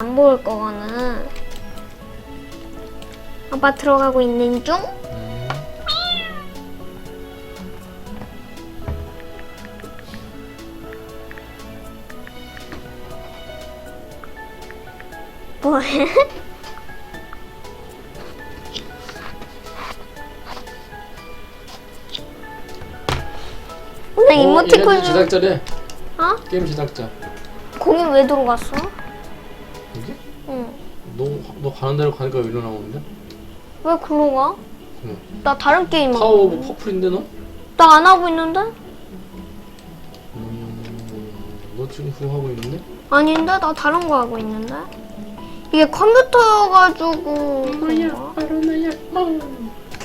안 보일 거거든. 아빠 들어가고 있는 중? 음. 뭐해? 오늘 어, 이모티콘 좀 제작자래. 어? 게임 제작자. 거기 왜 들어갔어? 너, 너 가는 대로 가니까 여기로 나오는데? 왜 글로 가? 응. 나 다른 게임 하고 타워 오브 있는데. 퍼플인데 너? 나 안 하고 있는데? 음, 너 지금 그거 하고 있는데? 아닌데? 나 다른 거 하고 있는데? 이게 컴퓨터여가지고 그런가? 바로 나야.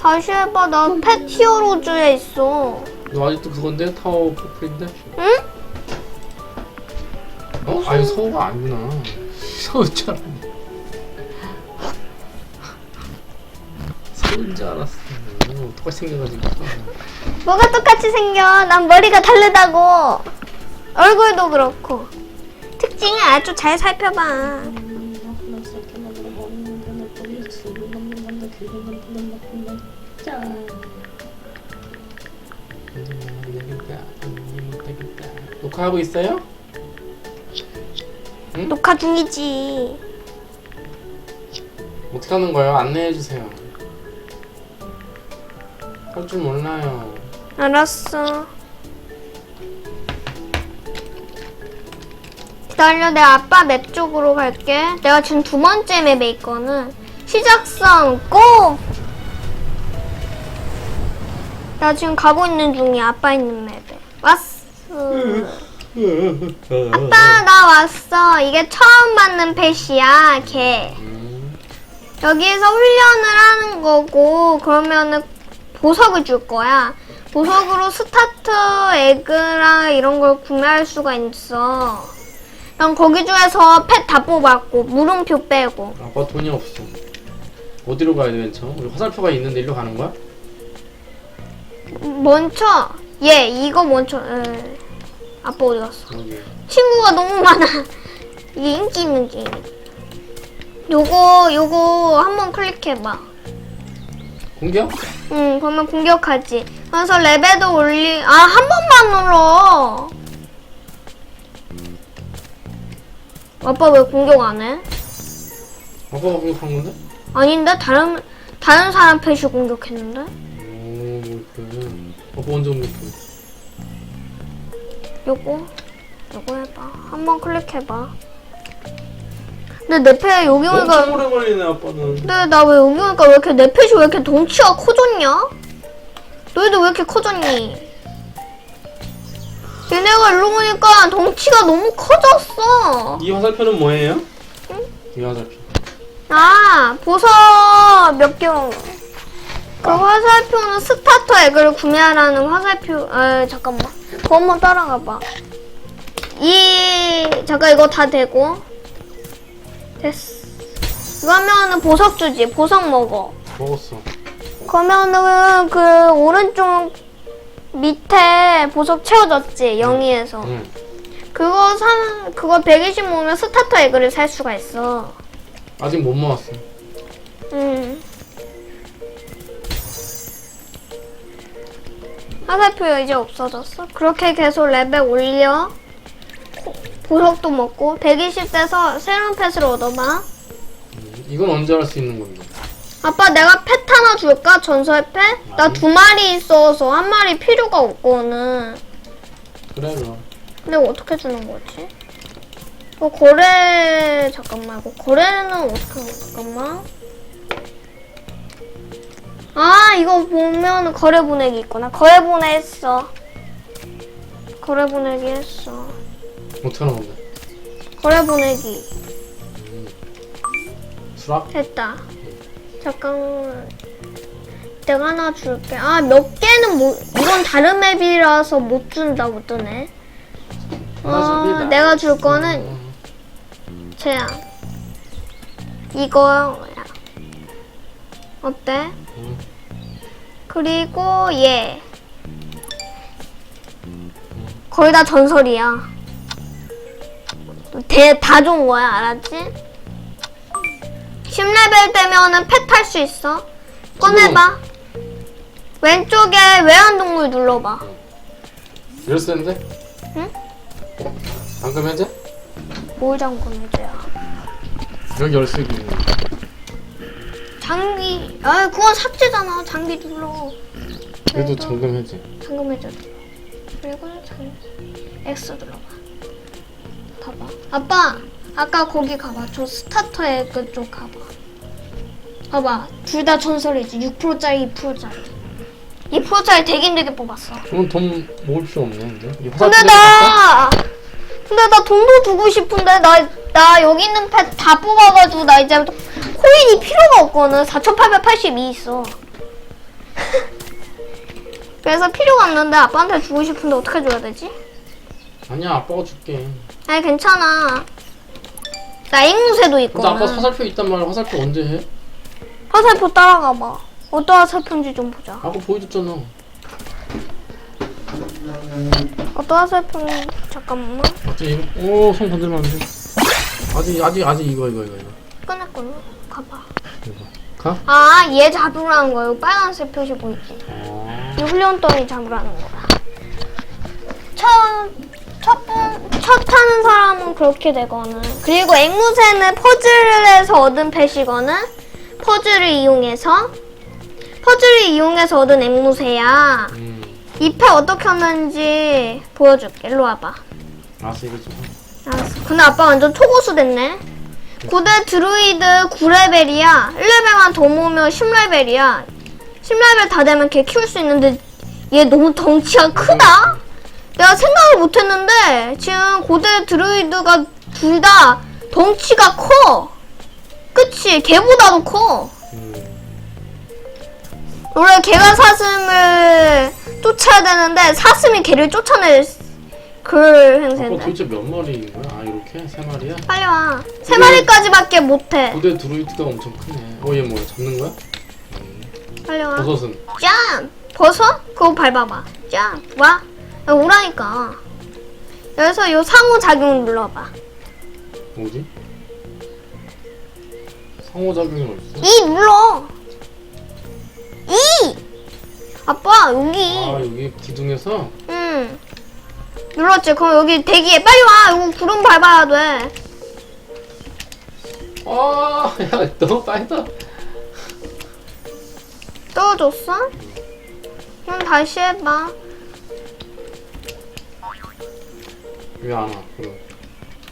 다시 해봐 나펫 히어로즈에 있어 너 아직도 그건데? 타워 오브 퍼플인데? 응? 어? 아니 서우가 아니구나. 서우인 줄 서우인 줄 알았어. 어, 똑같이 생겨가지고. 뭐가 똑같이 생겨 난 머리가 다르다고 얼굴도 그렇고 특징을 아주 잘 살펴봐 녹화하고 있어요? 녹화 중이지 어떻게 하는 거예요? 안내해 주세요. 할줄 몰라요. 알았어. 기다려 내 아빠 맵 쪽으로 갈게. 내가 지금 두 번째 맵에 있거든. 시작성 고! 나 지금 가고 있는 중이야 아빠 있는 맵에. 왔어. 아빠 나 왔어. 이게 처음 받는 펫이야 걔. 음, 여기에서 훈련을 하는 거고 그러면은 보석을 줄 거야. 보석으로 스타트 에그랑 이런 걸 구매할 수가 있어. 난 거기 중에서 펫 다 뽑았고 물음표 빼고. 아빠 돈이 없어. 어디로 가야 돼, 맨 처음? 우리 화살표가 있는데 일로 가는 거야? 먼저 얘 이거 먼저. 에. 아빠 어디 갔어? 여기. 친구가 너무 많아. 이게 인기 있는 게임. 요거 요거 한번 클릭해봐. 공격? 응, 그러면 공격하지. 그래서 레벨도 올리, 아, 한 번만 눌러. 아빠 왜 공격 안 해? 아빠가 공격한 건데? 아닌데? 다른, 다른 사람 펫이 공격했는데? 오, 그래. 아빠 언제 공격해? 요거, 요거 해봐. 한 번 클릭해봐. 근데 내펫 여기 엄청 오니까, 오래 걸리네, 아빠는. 근데 나 왜 여기 오니까 왜 이렇게 내 펫이 왜 이렇게 덩치가 커졌냐? 너희도 왜 이렇게 커졌니? 얘네가 일로 오니까 덩치가 너무 커졌어. 이 화살표는 뭐예요? 이 화살표. 아, 보석 몇 경. 그 화살표는 스타터 액을 구매하라는 화살표. 아, 잠깐만. 그거 한번 따라가 봐. 이 잠깐 이거 다 되고. 됐어. 이거 하면은 보석 주지. 보석 먹어. 먹었어. 그러면은 그 오른쪽 밑에 보석 채워졌지. 영희에서. 응. 그거 산 그거 120 모으면 스타터 액을 살 수가 있어. 아직 못 모았어. 음. 화살표 이제 없어졌어. 그렇게 계속 레벨 올려. 코- 보석도 먹고 120 돼서 새로운 펫을 얻어봐. 음, 이건 언제 할 수 있는 건데? 아빠 내가 펫 하나 줄까? 전설 펫? 나 두 마리 있어서 한 마리 필요가 없거든. 그래, 그럼. 근데 이거 어떻게 주는 거지? 이거 거래 잠깐만 이거 거래는 어떻게 하는 잠깐만 아 이거 보면 거래 보내기 있구나 거래 보내했어 거래 보내기 했어 하는 건데? 거래 보내기 수락? 됐다 잠깐만 내가 하나 줄게 아 몇 개는 못 이건 다른 맵이라서 못 준다고 뜨네 어, 내가 줄 거는 쟤야. 이거야. 어때? 응. 그리고 얘. 거의 다 전설이야. 대, 다 좋은 거야, 알았지? 10레벨 되면은 펫탈수 있어. 꺼내봐. 왼쪽에 외환동물 눌러봐. 열쇠 인데? 응? 방금 현재? 뭘 잠금 해줘야. 여기 열쇠도 있네. 장기, 아 그건 삭제잖아. 장기 눌러. 그래도 그래도- 잠금 해제. 잠금 해줘. 그리고 장기. X 눌러봐. 봐봐. 아빠, 아까 거기 가봐. 저 스타터의 그쪽 가봐. 봐봐. 둘 다 전설이지. 6%짜리, 2%짜리. 2%짜리 되긴 되게 뽑았어. 그럼 돈 모을 필요 없네. 근데 이 근데 갈까? 나 근데 나 돈도 주고 싶은데 나 나 여기 있는 펫 다 뽑아가지고 나 이제 코인이 필요가 없거든 4,882 있어 그래서 필요가 없는데 아빠한테 주고 싶은데 어떻게 줘야 되지? 아니야 아빠가 줄게. 아니 괜찮아 나 앵무새도 근데 있거든 아빠 화살표 있단 말이야. 화살표 언제 해? 화살표 따라가 봐 어떤 화살표인지 좀 보자 아까 보여줬잖아. 어떤 화살표인지 잠깐만 어째 이거? 오손 건들면 안 돼. 아직 아직 아직 이거 이거 이거 이거. 꺼냈거든 가봐 이거. 가? 아 얘 잡으라는 거예요 빨간색 표시 보이지 아. 이 훈련덩이 잡으라는 거야. 첫, 첫, 타는 사람은 그렇게 되거든. 그리고 앵무새는 퍼즐을 해서 얻은 펫이거든. 퍼즐을 이용해서. 퍼즐을 이용해서 얻은 앵무새야. 음. 이 펫 어떻게 하는지 보여줄게. 일로 와봐. 알았어 이거 좀. 해. 알았어. 근데 아빠 완전 초고수 됐네. 고대 드루이드 9레벨이야. 1레벨만 더 모으면 10레벨이야. 10레벨 다 되면 걔 키울 수 있는데 얘 너무 덩치가 크다? 내가 생각을 못했는데 지금 고대 드루이드가 둘 다 덩치가 커. 그치? 걔보다도 커. 음. 원래 걔가 사슴을 쫓아야 되는데 사슴이 걔를 쫓아낼 그 아빠 행세인데. 도대체 몇 마리인 거야? 아 이렇게 세 마리야? 빨리 와. 세 마리까지밖에 못해. 고대 드루이드가 엄청 크네. 어얘 뭐야? 잡는 거야? 빨리 와. 버섯은? 짠! 버섯? 그거 밟아봐. 짠! 와. 야, 오라니까. 여기서 요 상호작용 눌러봐. 뭐지? 상호작용이 어딨어? 이 눌러. 이! 아빠, 여기. 아 여기 기둥에서 응. 눌렀지? 그럼 여기 대기해. 빨리 와. 이거 구름 밟아야 돼. 아, 야, 너무 빨다. 떨어졌어? 그럼 다시 해봐. 왜 안 와? 그럼.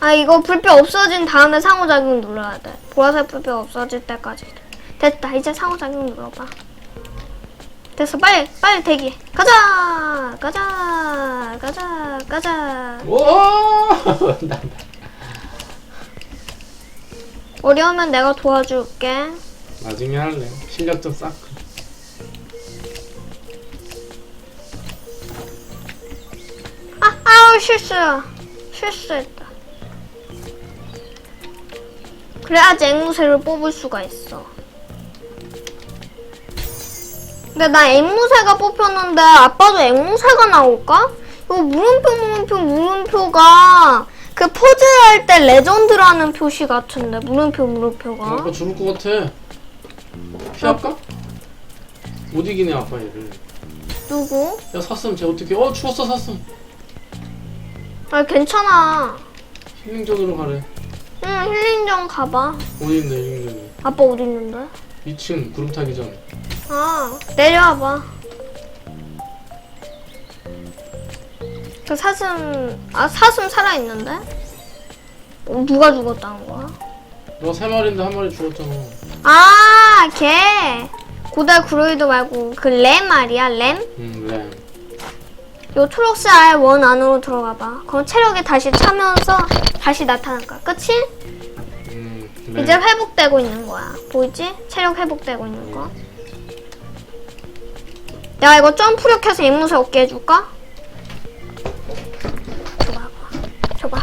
아, 이거 불빛 없어진 다음에 상호작용 눌러야 돼. 보라색 불빛 없어질 때까지. 됐다. 이제 상호작용 눌러봐. 됐어. 빨리, 빨리 대기. 가자! 가자! 가자! 가자! 나, 나. 어려우면 내가 도와줄게. 나중에 할래. 실력 좀 쌓고. 실수야. 실수했다. 그래야지 앵무새를 뽑을 수가 있어. 근데 나 앵무새가 뽑혔는데 아빠도 앵무새가 나올까? 이거 물음표 물음표 물음표가 그 포즈 할 때 레전드라는 표시 같은데 물음표 물음표가 아빠 죽을 것 같아. 피할까? 못 이기네, 아빠 얘를. 누구? 야, 사슴, 쟤 어떻게, 어, 죽었어, 사슴. 아 괜찮아 힐링전으로 가래. 응 힐링전 가봐 어디 있네, 힐링전이. 아빠 어디 있는데? 2층, 구름 타기 전. 아, 내려와봐. 그 사슴, 아, 사슴 살아 있는데? 어, 누가 죽었다는 거야? 너 세 마리인데 한 마리 죽었잖아. 아, 걔! 고대 그로이드 말고 그 램 말이야, 램? 응, 램. 요 초록색 아예 원 안으로 들어가 봐. 그럼 체력이 다시 차면서 다시 나타날 거야. 그치? 음, 램. 이제 회복되고 있는 거야. 보이지? 체력 회복되고 있는 거. 야, 이거 점프력 해서 앵무새 얻게 해줄까? 줘봐. 줘봐.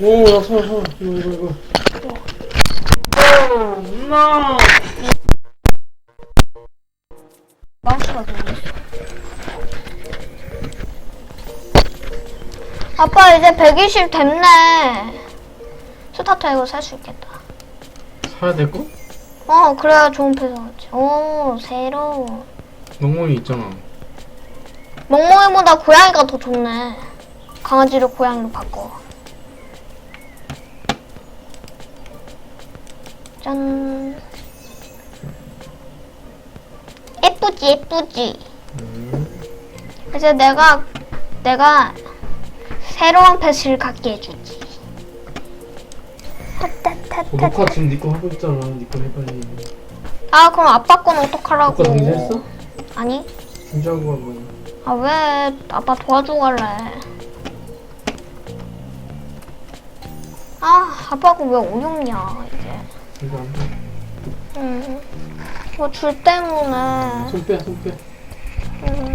오, 야, 서, 서. 이거, 이거, 이거. 어, 엄마! 마우스가 돌고 아빠 이제 120 됐네. 스타터 이거 살 수 있겠다. 사야 될 거? 어 그래야 좋은 패스 나오지 오 새로운 멍멍이 있잖아. 멍멍이보다 고양이가 더 좋네 강아지를 고양이로 바꿔 짠 예쁘지 예쁘지 음. 이제 내가 내가 새로운 패스를 갖게 해주지 어, 녹화 지금 니거 하고 있잖아. 니거 해 빨리. 아 그럼 아빠 건 어떡하라고 녹화 정지했어? 아니 중지하고 한번. 아왜 아빠 도와주고 갈래 아 아빠가 왜 어렵냐 이제 이거 안 돼. 응. 뭐줄 때문에 손 빼, 손 빼. 응.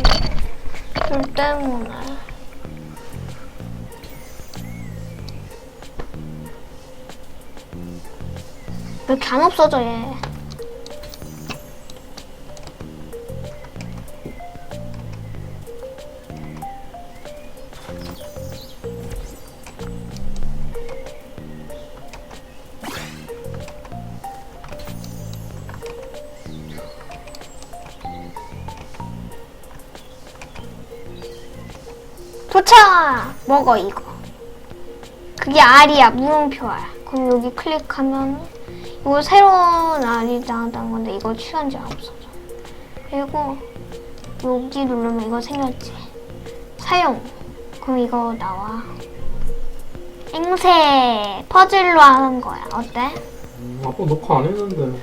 줄 때문에 왜 이렇게 안 없어져 얘? 도착! 먹어 이거. 그게 알이야 물음표 알. 그럼 여기 클릭하면 이거 새로운 알이 나온다는 건데 이거 취한 지 없어져 그리고 여기 누르면 이거 생겼지. 사용. 그럼 이거 나와. 앵세 퍼즐로 하는 거야. 어때? 음, 아빠 녹화 안 했는데.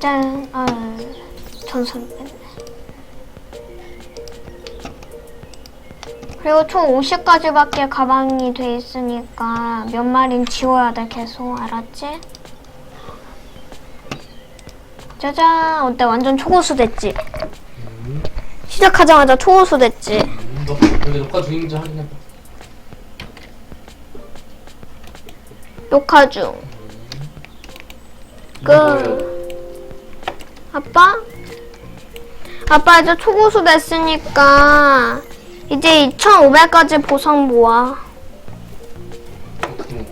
짠, 아, 전설 그리고 총 50가지밖에 가방이 돼 있으니까 몇 마리는 지워야 돼, 계속. 알았지? 짜잔, 어때? 완전 초고수 됐지? 음. 시작하자마자 초고수 됐지? 음, 너 여기 녹화 중인지 확인해봐. 녹화 중. 이거 뭐야? 끝. 아빠? 아빠 이제 초고수 됐으니까 이제 2,500까지 보상 모아. 어떻게 먹어?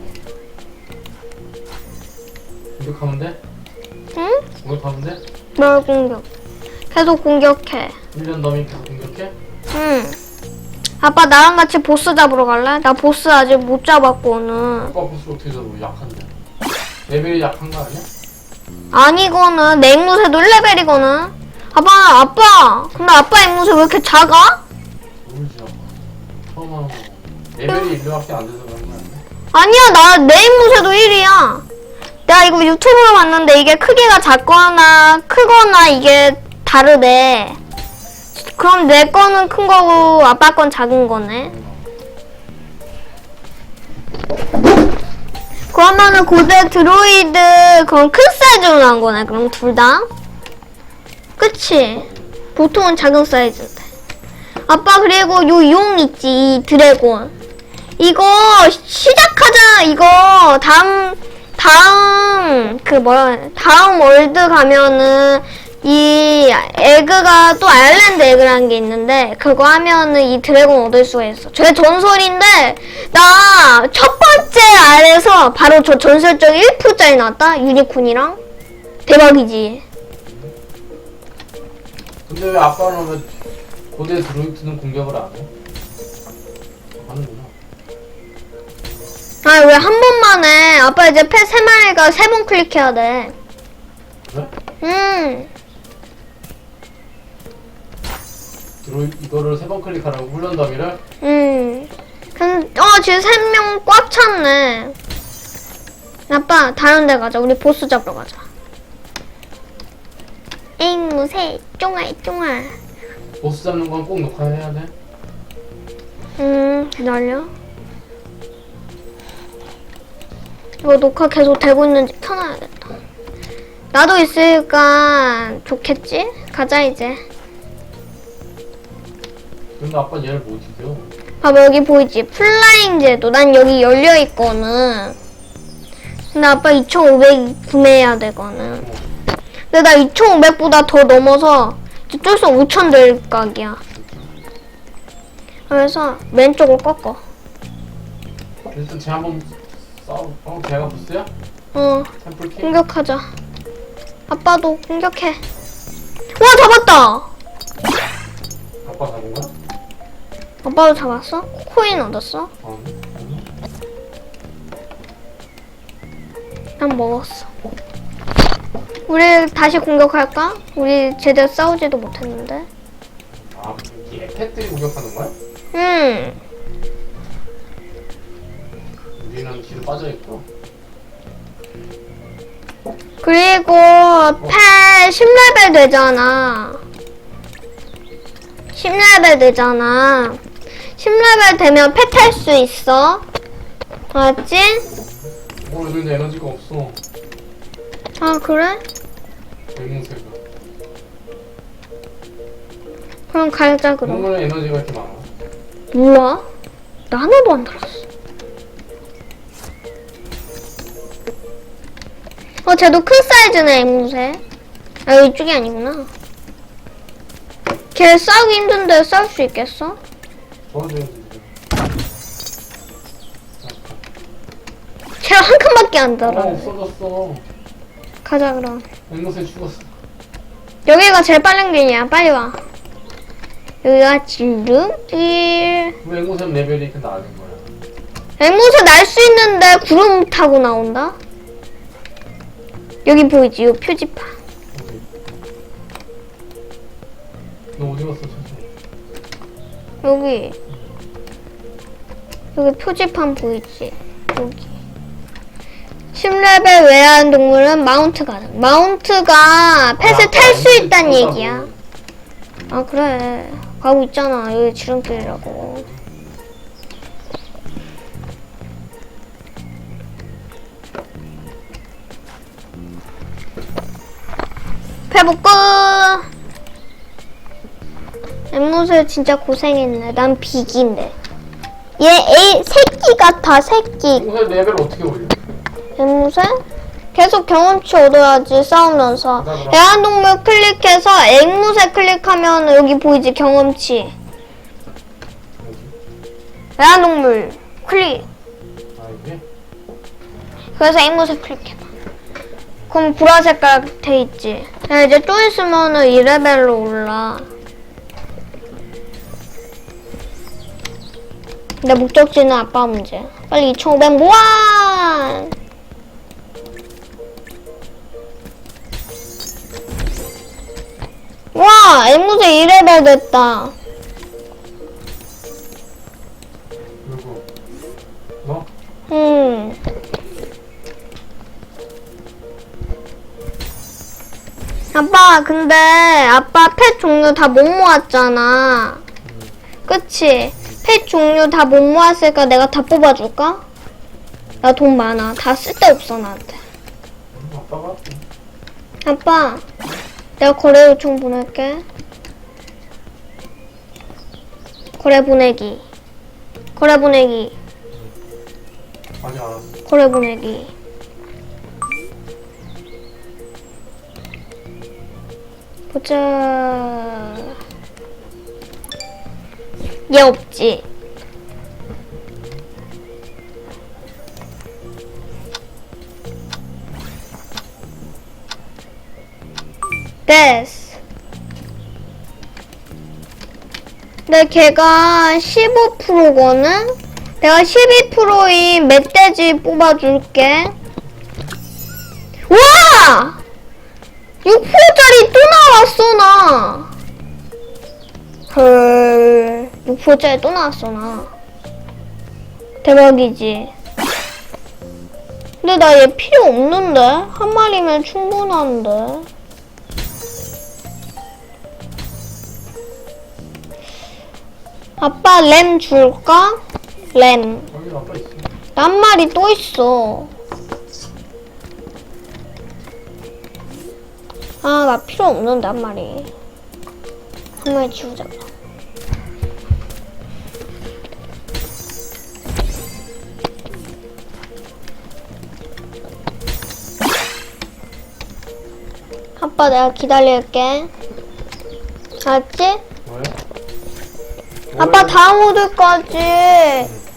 공격하면 돼? 응? 공격하면 돼? 뭘 공격? 계속 공격해. 1년 넘이 계속 공격해? 응. 아빠 나랑 같이 보스 잡으러 갈래? 나 보스 아직 못 잡았거든. 아빠 보스 어떻게 잡아? 약한데. 레벨이 약한 거 아니야? 아니거는 내 앵무새도 1레벨이거든. 아빠 아빠. 근데 아빠 앵무새 왜 이렇게 작아? 레벨이 1료밖에 안 돼서 그런 거 아니야? 아니야 나내 앵무새도 1이야. 내가 이거 유튜브로 봤는데 이게 크기가 작거나 크거나 이게 다르대. 그럼 내 거는 큰 거고 아빠 건 작은 거네. 그러면은 고대 드로이드 그럼 큰 사이즈로 나온 거네. 그럼 둘 다. 그치? 보통은 작은 사이즈인데. 아빠 그리고 요 용 있지 이 드래곤. 이거 시작하자 이거 다음 다음 그 뭐라 다음 월드 가면은 이 에그가 또 아일랜드 에그라는 게 있는데 그거 하면은 이 드래곤 얻을 수가 있어. 저게 전설인데 나 첫 번째 알에서 바로 저 전설적 1%짜리 나왔다 유니콘이랑 대박이지. 근데 왜 아빠는 왜 고대 드로이트는 공격을 안 해? 하는구나. 아 왜 한 번만 해? 아빠 이제 패세 마리가 세 번 클릭해야 돼. 그래? 음. 드로이 이거를 세 번 클릭하라고 훈련 더미를 음. 근, 어, 지금 세 명 꽉 찼네. 아빠, 다른 데 가자. 우리 보스 잡으러 가자. 앵무새, 쫑알, 쫑알. 보스 잡는 건 꼭 녹화해야 돼. 음, 기다려. 이거 녹화 계속 되고 있는지 켜놔야겠다. 나도 있으니까 좋겠지? 가자, 이제. 근데 아빠 얘를 못 이겨. 봐봐 여기 보이지? 플라잉 제도 난 여기 열려 있거든 근데 아빠 2,500 구매해야 되거든 근데 나 2,500보다 더 넘어서 쫄수 5,000될 각이야 그래서 왼쪽을 꺾어 일단 쟤 한번 싸우. 어, 걔가 보스야? 어, 템플 킹? 공격하자. 아빠도 공격해. 와, 잡았다! 아빠 잡은 거야? 아빠도 잡았어? 코인 얻었어? 어. 아니. 난 먹었어. 우리 다시 공격할까? 우리 제대로 싸우지도 못했는데. 아, 이 펫들이 공격하는 거야? 음, 우리는 뒤로 빠져있고. 그리고 패 10레벨 되잖아. 10레벨 되잖아. 10레벨 되면 패 탈 수 있어. 알았지? 어, 근데 에너지가 없어. 아, 그래? 앵무새가. 그럼 가자, 그럼. 정말 에너지가 이렇게 많아. 몰라? 나 하나도 안 들었어. 어, 쟤도 큰 사이즈네, 앵무새. 아, 이쪽이 아니구나. 걔 싸우기 힘든데 싸울 수 있겠어? 도와줘야지, 지금. 걔가 한 칸밖에 안 어, 들어. 없어졌어. 가자, 그럼. 앵무새 죽었어. 여기가 제일 빠른 길이야. 빨리 와. 여기가 지름길. 왜 앵무새 레벨이 이렇게 낮은 거야? 앵무새 날 수 있는데 구름 타고 나온다? 여기 보이지? 요 표지판. 어디? 너 어디 갔어, 천천히? 여기 여기 표지판 보이지? 여기 10레벨 외한 동물은 마운트 가능 마운트가 펫을 탈수 있다는 얘기야 아 그래 가고 있잖아 여기 지름길이라고 끝 앵무새 진짜 고생했네. 난 비기인데. 얘 A 새끼 같아 새끼. 앵무새 레벨 어떻게 올려? 앵무새? 계속 경험치 얻어야지 싸우면서. 애완동물 클릭해서 앵무새 클릭하면 여기 보이지 경험치. 애완동물 클릭. 아, 이게? 그래서 앵무새 클릭해봐. 그럼 보라색 깔 돼 있지. 야, 이제 좀 있으면은 2레벨로 올라. 내 목적지는 아빠 문제. 빨리 2,500 모아! 와! 앵무새 2레벨 됐다. 누구? 너? 음. 아빠, 근데 아빠 펫 종류 다 못 모았잖아. 그치? 펫 종류 다 못 모았으니까 내가 다 뽑아줄까? 나 돈 많아. 다 쓸데없어, 나한테. 아빠가? 아빠, 내가 거래 요청 보낼게. 거래 보내기. 거래 보내기. 왔어. 거래 보내기. 보자. 얘 없지. 됐어. 근데 걔가 15%거든? 내가 12%인 멧돼지 뽑아줄게. 와! 6%짜리 또 나왔어, 나. 헐. 6%짜리 또 나왔어, 나. 대박이지. 근데 나 얘 필요 없는데? 한 마리면 충분한데? 아빠 램 줄까? 램. 한 마리 또 있어. 아, 나 필요 없는데, 한 마리. 한 마리 치우자. 아빠, 내가 기다릴게. 알았지? 왜? 아빠 다음 호들까지